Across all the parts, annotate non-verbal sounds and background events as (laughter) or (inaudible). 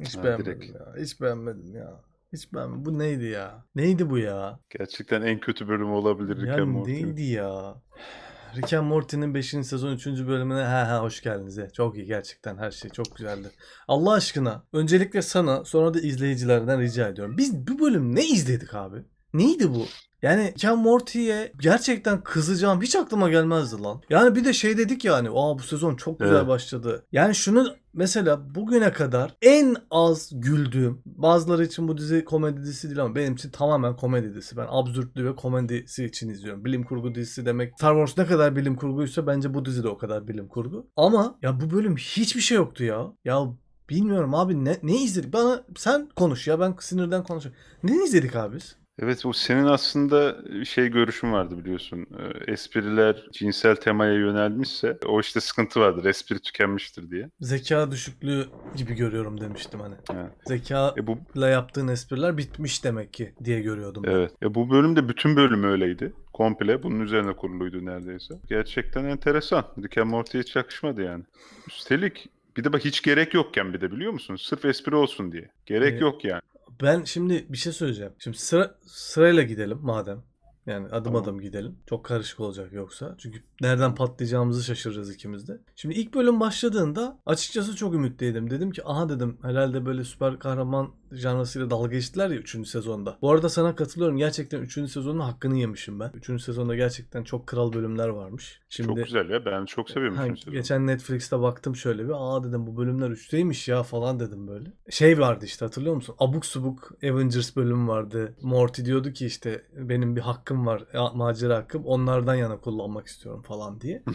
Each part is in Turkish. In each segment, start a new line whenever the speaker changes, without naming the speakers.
Hiç
Ha,
beğenmedim
direkt.
ya. Hiç beğenmedim ya. Hiç beğenmedim. Bu neydi ya? Neydi bu ya?
Gerçekten en kötü bölüm olabilir Rick
Ya
and Morty'nin.
neydi ya? Rick and Morty'nin 5. sezon 3. bölümüne ha ha hoş geldiniz. he. Çok iyi gerçekten her şey çok güzeldi. Allah aşkına öncelikle sana sonra da izleyicilerden rica ediyorum. Biz bu bölüm ne izledik abi? Neydi bu? Yani and Morty'ye gerçekten kızacağım hiç aklıma gelmezdi lan. Yani bir de şey dedik yani aa bu sezon çok güzel
Evet.
başladı. Yani şunu mesela bugüne kadar en az güldüğüm bazıları için bu dizi komedi dizisi değil ama benim için tamamen komedi dizisi. Ben absürtlüğü ve komedisi için izliyorum. Bilim kurgu dizisi demek Star Wars ne kadar bilim kurguysa bence bu dizi de o kadar bilim kurgu. Ama ya bu bölüm hiçbir şey yoktu ya. Ya bilmiyorum abi ne, ne izledik? Bana sen konuş ya ben sinirden konuşuyorum. Ne izledik abi biz?
Evet o senin aslında şey görüşün vardı biliyorsun. Ee, Espriler cinsel temaya yönelmişse o işte sıkıntı vardır. Espri tükenmiştir diye.
Zeka düşüklüğü gibi görüyorum demiştim hani.
Evet.
Zeka
E bu
ile yaptığın espriler bitmiş demek ki diye görüyordum. ben.
evet. E bu bölümde bütün bölüm öyleydi. Komple bunun üzerine kuruluydu neredeyse. Gerçekten enteresan. Rick and Morty'ye hiç yakışmadı yani. Üstelik bir de bak hiç gerek yokken bir de biliyor musun? Sırf espri olsun diye. Gerek
Evet.
yok yani.
Ben şimdi bir şey söyleyeceğim. Şimdi sıra sırayla gidelim madem. Yani adım
Tamam.
adım gidelim. Çok karışık olacak yoksa. Çünkü nereden patlayacağımızı şaşıracağız ikimiz de. Şimdi ilk bölüm başladığında açıkçası çok ümitliydim. Dedim ki aha dedim herhalde böyle süper kahraman janrasıyla dalga geçtiler ya 3. sezonda. Bu arada sana katılıyorum. Gerçekten 3. sezonun hakkını yemişim ben. 3. sezonda gerçekten çok kral bölümler varmış. Şimdi
Çok güzel ya. Ben çok seviyorum
Ha,
üçüncü sezonu.
geçen Netflix'te baktım şöyle bir aa dedim bu bölümler 3'teymiş ya falan dedim böyle. Şey vardı işte hatırlıyor musun? Abuk subuk Avengers bölümü vardı. Morty diyordu ki işte benim bir hakkım var ya, macera hakkım onlardan yana kullanmak istiyorum falan diye. (laughs)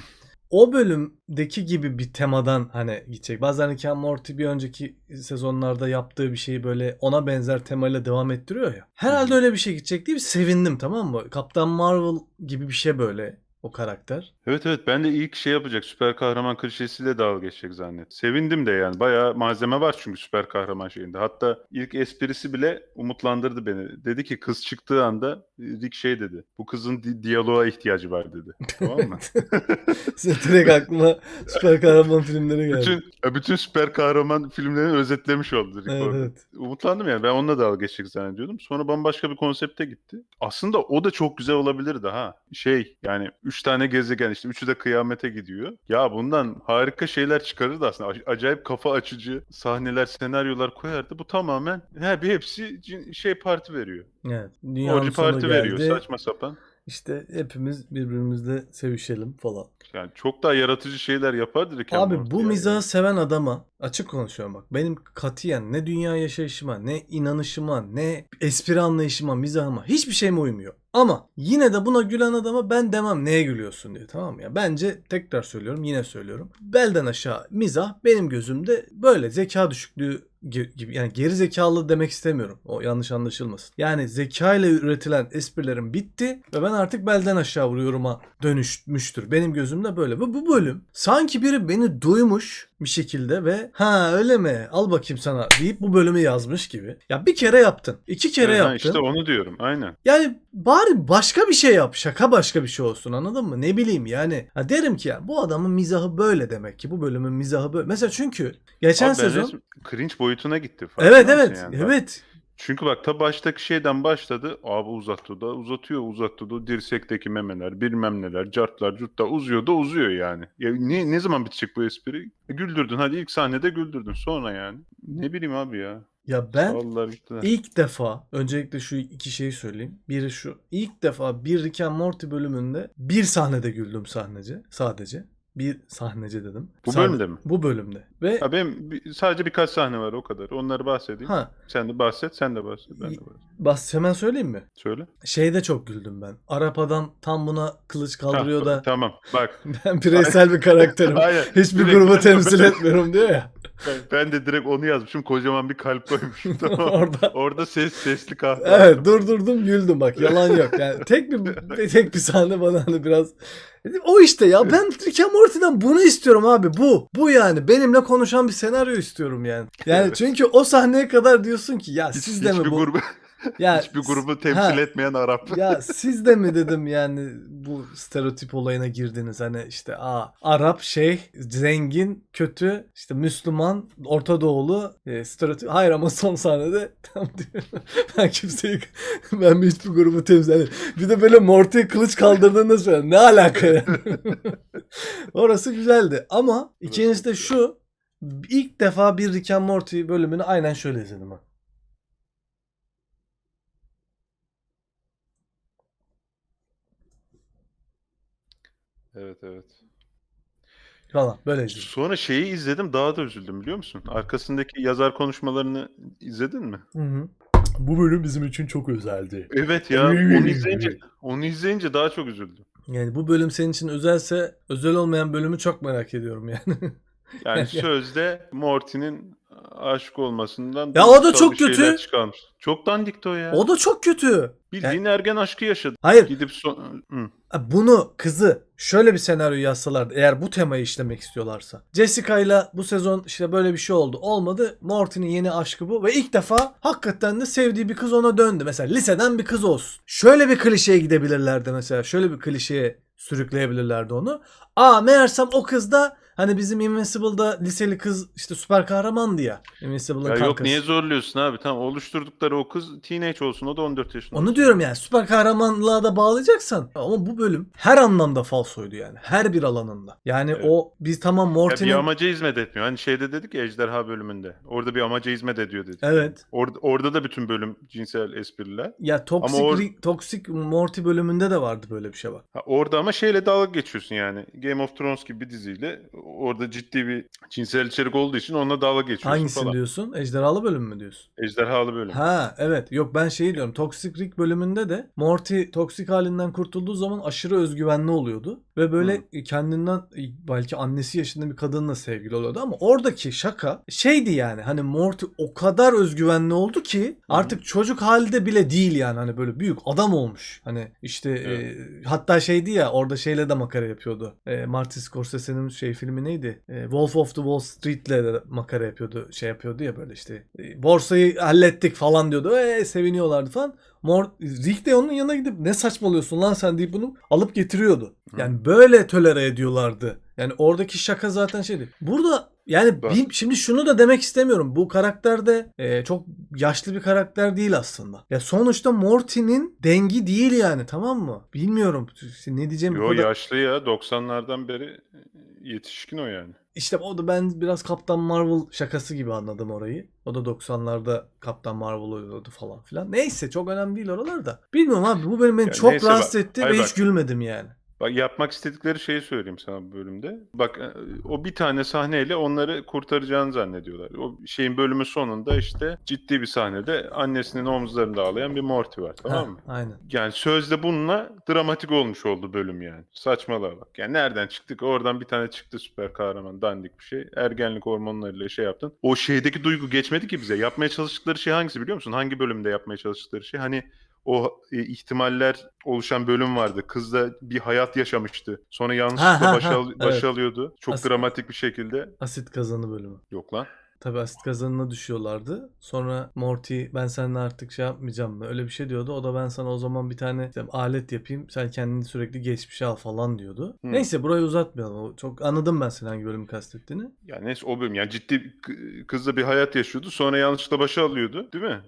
O bölümdeki gibi bir temadan hani gidecek. Bazen Rick and Morty bir önceki sezonlarda yaptığı bir şeyi böyle ona benzer temayla devam ettiriyor ya. Herhalde öyle bir şey gidecek diye bir sevindim tamam mı? Kaptan Marvel gibi bir şey böyle o karakter.
Evet evet ben de ilk şey yapacak süper kahraman klişesiyle dalga geçecek zannet. Sevindim de yani bayağı malzeme var çünkü süper kahraman şeyinde. Hatta ilk esprisi bile umutlandırdı beni. Dedi ki kız çıktığı anda Rick şey dedi. Bu kızın di- diyaloğa ihtiyacı var dedi. Tamam mı? (laughs)
Direkt aklıma süper kahraman filmleri geldi.
bütün, ya bütün süper kahraman filmlerini özetlemiş oldu Rick
Evet,
orada.
evet.
Umutlandım yani ben onunla dalga geçecek zannediyordum. Sonra bambaşka bir konsepte gitti. Aslında o da çok güzel olabilirdi ha. Şey yani üç tane gezegen işte üçü de kıyamete gidiyor. Ya bundan harika şeyler çıkarırdı aslında. Acayip kafa açıcı sahneler, senaryolar koyardı. Bu tamamen he, bir hepsi şey parti veriyor.
Evet.
Orji parti
geldi.
veriyor saçma sapan.
İşte hepimiz birbirimizle sevişelim falan.
Yani çok daha yaratıcı şeyler yapardı Rick
Abi bu
yani.
mizahı seven adama açık konuşuyorum bak. Benim katiyen ne dünya yaşayışıma, ne inanışıma, ne espri anlayışıma, mizahıma hiçbir şeyime uymuyor. Ama yine de buna gülen adama ben demem neye gülüyorsun diye tamam mı ya. Bence tekrar söylüyorum yine söylüyorum. Belden aşağı mizah benim gözümde böyle zeka düşüklüğü gibi yani geri zekalı demek istemiyorum. O yanlış anlaşılmasın. Yani zeka ile üretilen esprilerim bitti ve ben artık belden aşağı vuruyorum'a dönüşmüştür. Benim gözümde böyle. Ve bu bölüm sanki biri beni duymuş bir şekilde ve ha öyle mi al bakayım sana deyip bu bölümü yazmış gibi. Ya bir kere yaptın. iki kere
Ha,
yaptın.
İşte onu diyorum aynen.
Yani bari başka bir şey yap. Şaka başka bir şey olsun anladın mı? Ne bileyim yani. Ha derim ki ya bu adamın mizahı böyle demek ki. Bu bölümün mizahı böyle. Mesela çünkü geçen
Abi
sezon
cringe boyutuna gitti.
Evet evet.
yani?
evet.
Çünkü bak ta baştaki şeyden başladı. Abi uzattı da uzatıyor uzattı da dirsekteki memeler bilmem neler cartlar curtlar uzuyor da uzuyor yani. Ya ne, ne zaman bitecek bu espri? E, güldürdün hadi ilk sahnede güldürdün sonra yani. Ne bileyim abi ya.
Ya ben. İlk defa öncelikle şu iki şeyi söyleyeyim. Biri şu. İlk defa bir Rick and Morty bölümünde bir sahnede güldüm sahnece. Sadece. Bir sahnece dedim.
Bu
Sahne-
bölümde mi?
Bu bölümde. Ve
Ha benim bir- sadece birkaç sahne var o kadar. Onları bahsedeyim.
ha
Sen de bahset, sen de bahset, ben de bahsedeyim.
bas hemen söyleyeyim mi?
Söyle.
Şeyde çok güldüm ben. Arap adam tam buna kılıç kaldırıyor
Ha,
da
Tamam bak. (laughs)
ben bireysel bir karakterim.
Aynen.
Hiçbir
Direkt-
grubu (laughs) temsil etmiyorum diyor ya.
Ben, de direkt onu yazmışım. Kocaman bir kalp koymuşum. (laughs) Tamam.
Orada
Orada ses sesli kahve.
Evet durdurdum güldüm bak yalan yok. Yani tek bir (laughs) tek bir sahne bana hani biraz o işte ya ben Rick and Morty'den bunu istiyorum abi bu. Bu yani benimle konuşan bir senaryo istiyorum yani. Yani çünkü o sahneye kadar diyorsun ki ya
Hiç-
siz de mi bu?
grubu
Ya
Hiçbir grubu temsil
Ha.
etmeyen Arap. (laughs)
ya siz de mi dedim yani bu stereotip olayına girdiniz hani işte aa Arap şey zengin kötü işte Müslüman Orta Doğulu e, stereotip hayır ama son sahnede (laughs) tam diyor ben kimseyi (laughs) ben bir hiçbir grubu temsil yani bir de böyle Morty'ye kılıç kaldırdığında söyle ne alaka yani orası güzeldi ama ikincisi de şu ilk defa bir Rick and Morty bölümünü aynen şöyle izledim ha.
Evet evet.
falan böyle izledim.
Sonra şeyi izledim daha da üzüldüm biliyor musun? Arkasındaki yazar konuşmalarını izledin mi?
Hı hı. Bu bölüm bizim için çok özeldi.
Evet ya onu izleyince onu izleyince daha çok üzüldüm.
Yani bu bölüm senin için özelse özel olmayan bölümü çok merak ediyorum yani.
Yani (laughs) sözde Morty'nin aşık olmasından
Ya o da çok kötü.
Çıkarmış. Çok dandikti o ya.
o da çok kötü.
Bildiğin ergen aşkı yaşadı.
Hayır
Gidip son... Hı.
bunu kızı şöyle bir senaryo yazsalardı eğer bu temayı işlemek istiyorlarsa. Jessica ile bu sezon işte böyle bir şey oldu. Olmadı. Morty'nin yeni aşkı bu ve ilk defa hakikaten de sevdiği bir kız ona döndü. Mesela liseden bir kız olsun. Şöyle bir klişeye gidebilirlerdi mesela. Şöyle bir klişeye sürükleyebilirlerdi onu. Aa meğersem o kız da hani bizim Invincible'da liseli kız işte süper kahramandı ya. Invincible'ın
Ya yok niye zorluyorsun abi? Tamam oluşturdukları o kız teenage olsun. O da 14 yaşında.
Onu
olsun.
diyorum yani süper kahramanlığa da bağlayacaksan ama bu bölüm her anlamda falsoydu yani. Her bir alanında. Yani
Evet.
o biz tamam Morty'nin
bir amaca hizmet etmiyor. Hani şeyde dedik ya ejderha bölümünde. Orada bir amaca hizmet ediyor dedik.
Evet.
Orada, orada da bütün bölüm cinsel espriler.
Ya Toxic,
Ama or-
Toxic Morty bölümünde de vardı böyle bir şey bak.
Ha, orada ama şeyle dalga geçiyorsun yani. Game of Thrones gibi bir diziyle orada ciddi bir cinsel içerik olduğu için onunla dalga geçiyorsun
Hangisini
falan.
diyorsun? Ejderhalı bölüm mü diyorsun?
Ejderhalı bölüm.
Ha evet. Yok ben şeyi diyorum. Toxic Rick bölümünde de Morty toksik halinden kurtulduğu zaman aşırı özgüvenli oluyordu. Ve böyle kendinden belki annesi yaşında bir kadınla sevgili oluyordu ama oradaki şaka şeydi yani hani Morty o kadar özgüvenli oldu ki artık çocuk halde bile değil yani hani böyle büyük adam olmuş. Hani işte
Evet.
e, hatta şeydi ya orada şeyle de makara yapıyordu. E, Martin Scorsese'nin şey filmi neydi? E, Wolf of the Wall Street'le de makara yapıyordu. Şey yapıyordu ya böyle işte e, borsayı hallettik falan diyordu. E, seviniyorlardı falan. Mor Rick de onun yanına gidip ne saçmalıyorsun lan sen deyip bunu alıp getiriyordu. Yani böyle tolere ediyorlardı. Yani oradaki şaka zaten şeydi. Burada yani
Bak.
bir- şimdi şunu da demek istemiyorum. Bu karakter de e, çok yaşlı bir karakter değil aslında. Ya sonuçta Morty'nin dengi değil yani tamam mı? Bilmiyorum ne diyeceğimi
Yo
kadar-
yaşlı ya 90'lardan beri yetişkin o yani.
İşte o da ben biraz Kaptan Marvel şakası gibi anladım orayı. O da 90'larda Kaptan Marvel oluyordu falan filan. Neyse çok önemli değil oralar da. Bilmiyorum abi bu beni, beni
Ya
çok rahatsız
bak-
etti ve
bak.
hiç gülmedim yani.
Bak yapmak istedikleri şeyi söyleyeyim sana bu bölümde. Bak e, o bir tane sahneyle onları kurtaracağını zannediyorlar. O şeyin bölümü sonunda işte ciddi bir sahnede annesinin omuzlarında ağlayan bir Morty var tamam
Ha,
mı?
Aynen.
Yani sözde bununla dramatik olmuş oldu bölüm yani. Saçmalığa bak. Yani nereden çıktık? Oradan bir tane çıktı süper kahraman dandik bir şey. Ergenlik hormonlarıyla şey yaptın. O şeydeki duygu geçmedi ki bize. Yapmaya çalıştıkları şey hangisi biliyor musun? Hangi bölümde yapmaya çalıştıkları şey? Hani o e, ihtimaller oluşan bölüm vardı. Kız da bir hayat yaşamıştı. Sonra yanlışlıkla
Ha, ha,
başa,
ha,
al-
evet.
başa alıyordu. Çok
As-
dramatik bir şekilde.
Asit kazanı bölümü.
Yok lan.
Tabii asit kazanına düşüyorlardı. Sonra Morty ben seninle artık şey yapmayacağım mı? Öyle bir şey diyordu. O da ben sana o zaman bir tane işte alet yapayım. Sen kendini sürekli geçmişe al falan diyordu.
Hı.
Neyse burayı uzatmayalım. O Çok anladım ben senin hangi bölümü kastettiğini.
Yani neyse o bölüm. Yani ciddi bir kı- kızla bir hayat yaşıyordu. Sonra yanlışlıkla başa alıyordu. Değil mi?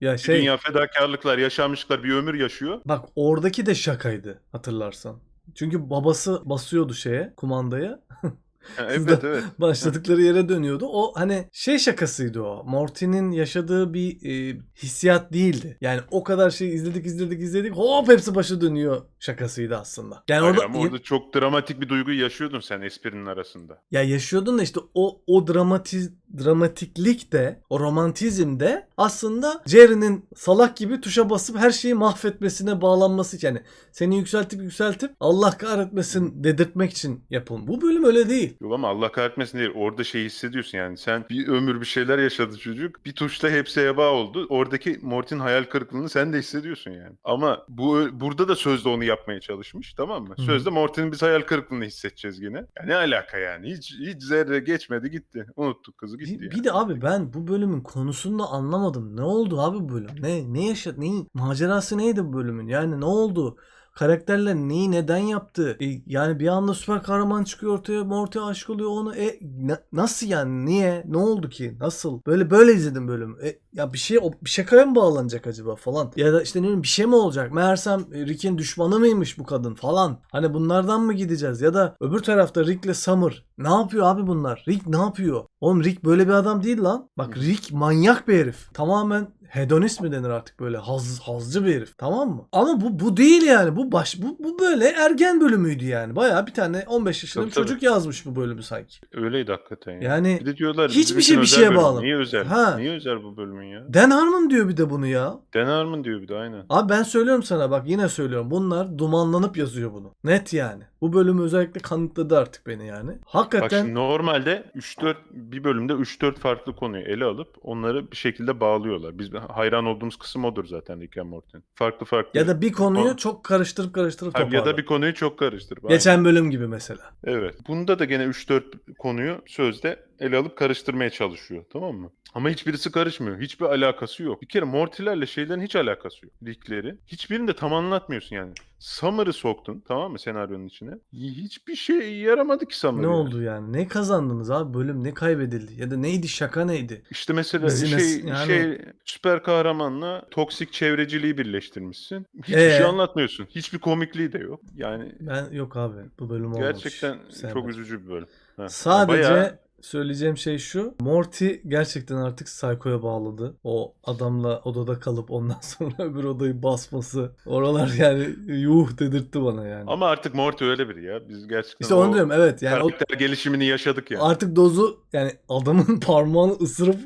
ya
Bir
şey
dünya fedakarlıklar, yaşanmışlıklar, bir ömür yaşıyor.
Bak oradaki de şakaydı hatırlarsan. Çünkü babası basıyordu şeye kumandaya. (laughs)
Evet evet. (laughs)
Başladıkları yere dönüyordu. O hani şey şakasıydı o. Morty'nin yaşadığı bir e, hissiyat değildi. Yani o kadar şey izledik izledik izledik hop hepsi başı dönüyor şakasıydı aslında. Yani
Hayır
orada,
ama orada çok dramatik bir duyguyu yaşıyordun sen esprinin arasında.
ya yaşıyordun da işte o o dramatiz dramatiklik de o romantizm de aslında Jerry'nin salak gibi tuşa basıp her şeyi mahvetmesine bağlanması yani seni yükseltip yükseltip Allah kahretmesin dedirtmek için yapılmış. Bu bölüm öyle değil.
Yok ama Allah kahretmesin değil. Orada şey hissediyorsun yani. Sen bir ömür bir şeyler yaşadı çocuk. Bir tuşla hepsi heba oldu. Oradaki Mort'in hayal kırıklığını sen de hissediyorsun yani. Ama bu burada da sözde onu yapmaya çalışmış tamam mı?
Hı.
Sözde Mort'in biz hayal kırıklığını hissedeceğiz yine. Ya ne alaka yani? Hiç hiç zerre geçmedi gitti. Unuttuk kızı gitti
Bir,
yani.
bir de abi ben bu bölümün konusunu da anlamadım. Ne oldu abi bu bölüm? Ne ne yaşadı? Neyin macerası neydi bu bölümün? Yani ne oldu? Karakterler neyi neden yaptı? E, yani bir anda süper kahraman çıkıyor ortaya, Morty aşık oluyor onu. E na- nasıl yani? Niye? Ne oldu ki? Nasıl? Böyle böyle izledim bölümü. E, ya bir şey bir şakaya mı bağlanacak acaba falan? Ya da işte ne bileyim bir şey mi olacak? Meğersem e, Rick'in düşmanı mıymış bu kadın falan. Hani bunlardan mı gideceğiz? Ya da öbür tarafta Rick'le Summer. Ne yapıyor abi bunlar? Rick ne yapıyor? Oğlum Rick böyle bir adam değil lan. Bak Rick manyak bir herif. Tamamen hedonist mi denir artık böyle haz, hazcı bir herif tamam mı? Ama bu bu değil yani bu baş bu, bu böyle ergen bölümüydü yani. Bayağı bir tane 15 yaşında
Tabii,
bir çocuk yazmış bu bölümü sanki.
Öyleydi hakikaten ya.
Yani
Bir de diyorlar
hiçbir şey bir şeye
bölüm.
bağlı.
Niye özel?
Ha.
Niye özel bu bölümün ya?
Dan Harmon diyor bir de bunu ya.
Dan Harmon diyor bir de aynen.
Abi ben söylüyorum sana bak yine söylüyorum. Bunlar dumanlanıp yazıyor bunu. Net yani. Bu bölümü özellikle kanıtladı artık beni yani.
Bak
Hakikaten
şimdi normalde 3-4 bir bölümde 3-4 farklı konuyu ele alıp onları bir şekilde bağlıyorlar. Biz hayran olduğumuz kısım odur zaten Rick and Morty'nin. Farklı farklı.
ya da bir konuyu
O-
çok karıştırıp karıştırıp
Ha, ya
toparlar.
da bir konuyu çok karıştırıp. aynen.
Geçen bölüm gibi mesela.
Evet. Bunda da gene 3-4 konuyu sözde ele alıp karıştırmaya çalışıyor. Tamam mı? Ama hiçbirisi karışmıyor. Hiçbir alakası yok. Bir kere Morty'lerle şeylerin hiç alakası yok. Rick'leri. Hiçbirini de tam anlatmıyorsun yani. Summer'ı soktun tamam mı senaryonun içine. Hiçbir şey yaramadı ki Summer.
Ne
yani.
oldu yani? Ne kazandınız abi? Bölüm ne kaybedildi? Ya da neydi? Şaka neydi?
İşte mesela
Bizines-
şey,
yani-
şey süper kahramanla toksik çevreciliği birleştirmişsin. Hiçbir
Ee?
şey anlatmıyorsun. Hiçbir komikliği de yok. Yani
Ben yok abi. Bu bölüm olmamış.
gerçekten
Sevmedim.
çok üzücü bir bölüm. Ha,
Sadece
bayağı-
söyleyeceğim şey şu. Morty gerçekten artık Psycho'ya bağladı. O adamla odada kalıp ondan (laughs) sonra öbür odayı basması. Oralar yani yuh dedirtti bana yani.
ama artık Morty öyle biri ya. Biz gerçekten
işte
o
onu diyorum evet yani o
karakter gelişimini yaşadık yani.
artık dozu yani adamın (laughs) parmağını ısırıp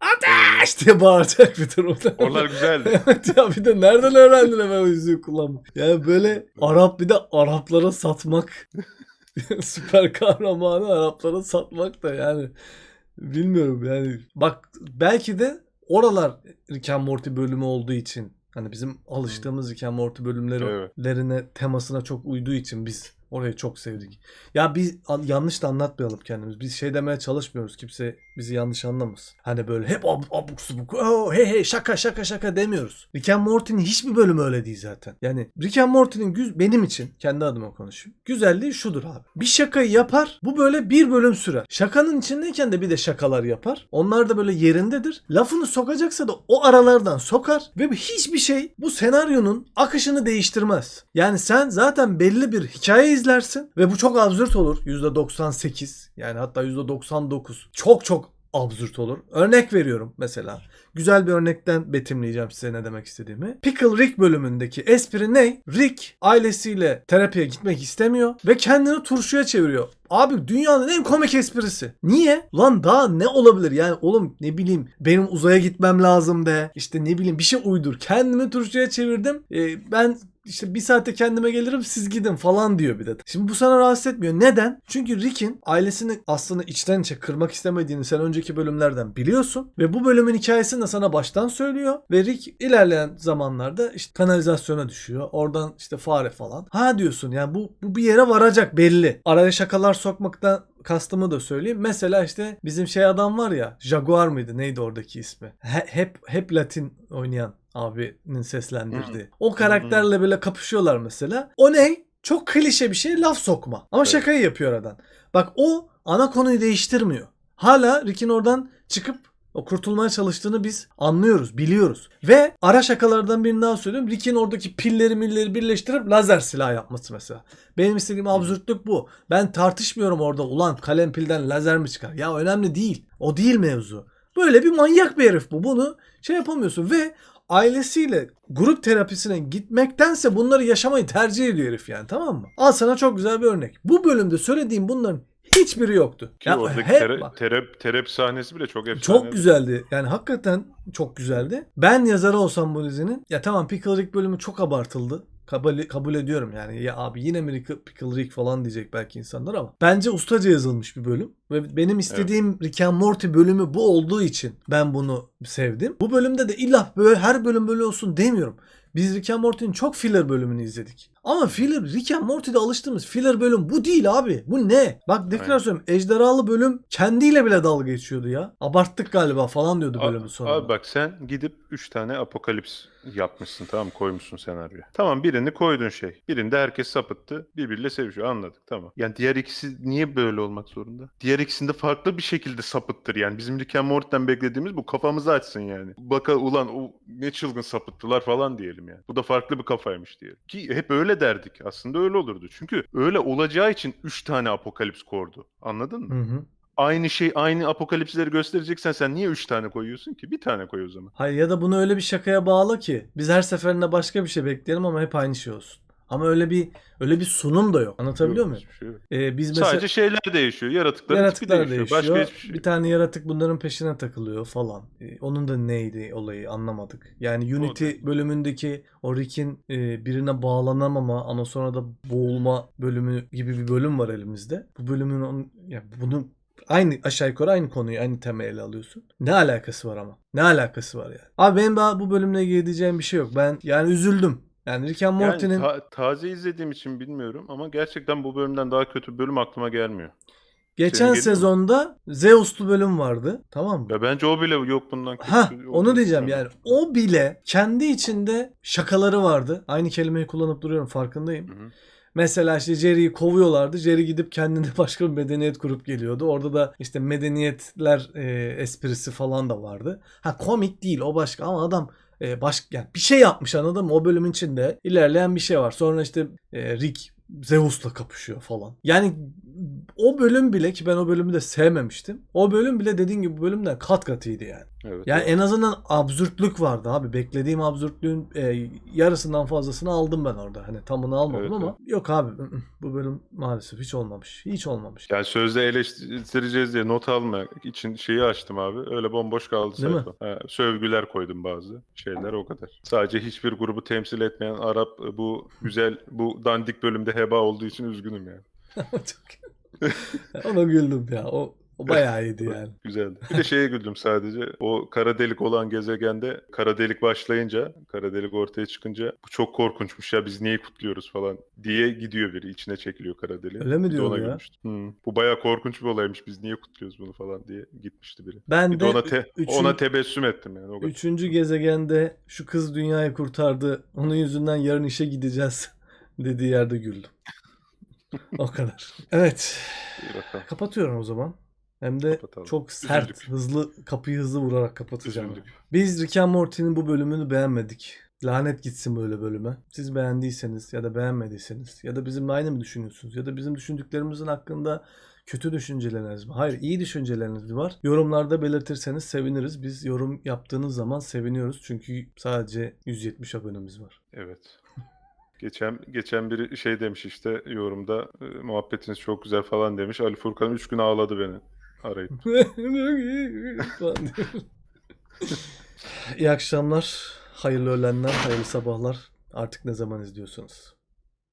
ateş diye bağıracak bir durumda. (laughs)
Oralar güzeldi.
evet ya bir de nereden öğrendin hemen o yüzüğü kullanmayı? Yani böyle Arap bir de Araplara satmak. (laughs) Süper kahramanı Araplara satmak da yani bilmiyorum yani. Bak belki de oralar Rick and Morty bölümü olduğu için hani bizim alıştığımız Rick and Morty bölümlerine temasına çok uyduğu için biz orayı çok sevdik. Ya biz yanlış da anlatmayalım kendimiz. Biz şey demeye çalışmıyoruz. Kimse bizi yanlış anlamasın. Hani böyle hep ab, abuk subuk oh, hey hey şaka şaka şaka demiyoruz. Rick and Morty'nin hiçbir bölümü öyle değil zaten. Yani Rick and Morty'nin benim için kendi adıma konuşayım. Güzelliği şudur abi. Bir şakayı yapar. Bu böyle bir bölüm sürer. Şakanın içindeyken de bir de şakalar yapar. Onlar da böyle yerindedir. Lafını sokacaksa da o aralardan sokar ve hiçbir şey bu senaryonun akışını değiştirmez. Yani sen zaten belli bir hikaye izlersin ve bu çok absürt olur. %98 yani hatta %99 çok çok absürt olur. Örnek veriyorum mesela. Güzel bir örnekten betimleyeceğim size ne demek istediğimi. Pickle Rick bölümündeki espri ne? Rick ailesiyle terapiye gitmek istemiyor ve kendini turşuya çeviriyor. Abi dünyanın en komik esprisi. Niye? Lan daha ne olabilir? Yani oğlum ne bileyim benim uzaya gitmem lazım de. İşte ne bileyim bir şey uydur. Kendimi turşuya çevirdim. Ee, ben işte bir saate kendime gelirim siz gidin falan diyor bir de. Şimdi bu sana rahatsız etmiyor. Neden? Çünkü Rick'in ailesini aslında içten içe kırmak istemediğini sen önceki bölümlerden biliyorsun. Ve bu bölümün hikayesini de sana baştan söylüyor. Ve Rick ilerleyen zamanlarda işte kanalizasyona düşüyor. Oradan işte fare falan. Ha diyorsun yani bu, bu bir yere varacak belli. Araya şakalar sokmaktan kastımı da söyleyeyim. Mesela işte bizim şey adam var ya Jaguar mıydı neydi oradaki ismi? He- hep hep Latin oynayan abinin seslendirdiği. O karakterle böyle kapışıyorlar mesela. O ne? Çok klişe bir şey laf sokma. Ama
Evet.
şakayı yapıyor aradan. Bak o ana konuyu değiştirmiyor. Hala Rick'in oradan çıkıp o kurtulmaya çalıştığını biz anlıyoruz, biliyoruz. Ve ara şakalardan birini daha söyleyeyim. Rick'in oradaki pilleri milleri birleştirip lazer silah yapması mesela. Benim istediğim absürtlük bu. Ben tartışmıyorum orada ulan kalem pilden lazer mi çıkar? Ya önemli değil. O değil mevzu. Böyle bir manyak bir herif bu. Bunu şey yapamıyorsun ve ailesiyle grup terapisine gitmektense bunları yaşamayı tercih ediyor herif yani tamam mı? Al sana çok güzel bir örnek. Bu bölümde söylediğim bunların hiçbiri yoktu.
Ki
Ya
oradaki
hep
tere- terap, terapi sahnesi bile çok efsane.
çok güzeldi. Yani hakikaten çok güzeldi. Ben yazarı olsam bu dizinin ya tamam Pickle Rick bölümü çok abartıldı. Kabul, kabul ediyorum yani. Ya abi yine mi Pickle Rick falan diyecek belki insanlar ama. Bence ustaca yazılmış bir bölüm. Ve benim istediğim Rick and Morty bölümü bu olduğu için ben bunu sevdim. Bu bölümde de illa böyle her bölüm böyle olsun demiyorum. Biz Rick and Morty'nin çok filler bölümünü izledik. Ama filler Rick and Morty'de alıştığımız filler bölüm bu değil abi. Bu ne? Bak tekrar
Aynen.
söylüyorum. Ejderhalı bölüm kendiyle bile dalga geçiyordu ya. Abarttık galiba falan diyordu bölümün sonunda.
abi bak sen gidip 3 tane apokalips yapmışsın tamam koymuşsun senaryoya. Tamam birini koydun şey. Birinde herkes sapıttı. Birbiriyle sevişiyor anladık tamam. Yani diğer ikisi niye böyle olmak zorunda? Diğer ikisinde farklı bir şekilde sapıttır yani. Bizim Rick and Morty'den beklediğimiz bu kafamızı açsın yani. Baka ulan o ne çılgın sapıttılar falan diyelim yani. Bu da farklı bir kafaymış diyelim. Ki hep öyle derdik. Aslında öyle olurdu. Çünkü öyle olacağı için 3 tane apokalips kordu. Anladın mı?
Hı hı.
Aynı şey aynı apokalipsleri göstereceksen sen niye 3 tane koyuyorsun ki? Bir tane koy o zaman.
Hayır ya da bunu öyle bir şakaya bağla ki biz her seferinde başka bir şey bekleyelim ama hep aynı şey olsun. Ama öyle bir öyle bir sunum da yok. Anlatabiliyor
Yok,
muyum?
şey yok.
Ee, biz mesela
Sadece şeyler değişiyor. Yaratıklar,
yaratıklar değişiyor.
değişiyor. Başka hiçbir şey.
Bir tane yaratık bunların peşine takılıyor falan. Ee, onun da neydi olayı anlamadık. Yani Unity
da-
bölümündeki o Rick'in e, birine bağlanamama ama sonra da boğulma bölümü gibi bir bölüm var elimizde. Bu bölümün on, ya bunu aynı aşağı yukarı aynı konuyu aynı temayı ele alıyorsun. Ne alakası var ama? Ne alakası var yani? Abi benim daha bu bölümle ilgili diyeceğim bir şey yok. Ben yani üzüldüm. Yani Rick and
Yani
Morty'nin
ta- taze izlediğim için bilmiyorum ama gerçekten bu bölümden daha kötü bölüm aklıma gelmiyor.
geçen sezonda Zeus'lu bölüm vardı. Tamam mı?
Ya bence o bile yok bundan kötü.
Ha onu diyeceğim yani o bile kendi içinde şakaları vardı. Aynı kelimeyi kullanıp duruyorum farkındayım.
Hı hı.
Mesela işte Jerry'yi kovuyorlardı. Jerry gidip kendine (laughs) başka bir medeniyet kurup geliyordu. Orada da işte medeniyetler e, esprisi falan da vardı. Ha komik değil o başka ama adam e, baş, yani bir şey yapmış anladın mı? O bölümün içinde ilerleyen bir şey var. Sonra işte e, Rick Zeus'la kapışıyor falan. Yani o bölüm bile ki ben o bölümü de sevmemiştim. O bölüm bile dediğin gibi bölümden kat kat iyiydi yani.
Evet,
Yani
evet.
en azından absürtlük vardı abi. Beklediğim absürtlüğün e, yarısından fazlasını aldım ben orada. Hani tamını almadım
Evet,
ama yok abi bu bölüm maalesef hiç olmamış. Hiç olmamış.
Yani sözde eleştireceğiz diye not almak için şeyi açtım abi. Öyle bomboş kaldı
Değil
sayfa. Ha, sövgüler koydum bazı şeyler o kadar. Sadece hiçbir grubu temsil etmeyen Arap e, bu (laughs) güzel bu dandik bölümde heba olduğu için üzgünüm yani.
Çok... (laughs) Ona güldüm ya. O, o bayağı iyiydi yani.
Güzeldi. (laughs) Bir de şeye güldüm sadece. O kara delik olan gezegende kara delik başlayınca, kara delik ortaya çıkınca bu çok korkunçmuş ya biz niye kutluyoruz falan diye gidiyor biri içine çekiliyor kara deliğin.
Öyle mi
ona
ya?
gülmüştüm. Hı. Bu bayağı korkunç bir olaymış biz niye kutluyoruz bunu falan diye gitmişti biri.
Ben
Bir
de
de ona, te-
üçün-
ona tebessüm ettim yani. O kadar.
üçüncü gezegende şu kız dünyayı kurtardı. Onun yüzünden yarın işe gideceğiz (laughs) dediği yerde güldüm. (laughs) o kadar. Evet. Kapatıyorum o zaman. Hem de
Kapatalım.
çok sert,
Üzüldük.
hızlı, kapıyı hızlı vurarak kapatacağım.
Üzüldük.
Biz Rick and Morty'nin bu bölümünü beğenmedik. Lanet gitsin böyle bölüme. Siz beğendiyseniz ya da beğenmediyseniz ya da bizimle aynı mı düşünüyorsunuz ya da bizim düşündüklerimizin hakkında kötü düşünceleriniz mi? Hayır, iyi düşünceleriniz mi var? Yorumlarda belirtirseniz seviniriz. Biz yorum yaptığınız zaman seviniyoruz. Çünkü sadece 170 abonemiz var.
Evet. (laughs) Geçen geçen biri şey demiş işte yorumda e, muhabbetiniz çok güzel falan demiş. Ali Furkan 3 gün ağladı beni arayıp. (laughs)
İyi akşamlar, hayırlı öğlenler, hayırlı sabahlar. Artık ne zaman izliyorsunuz?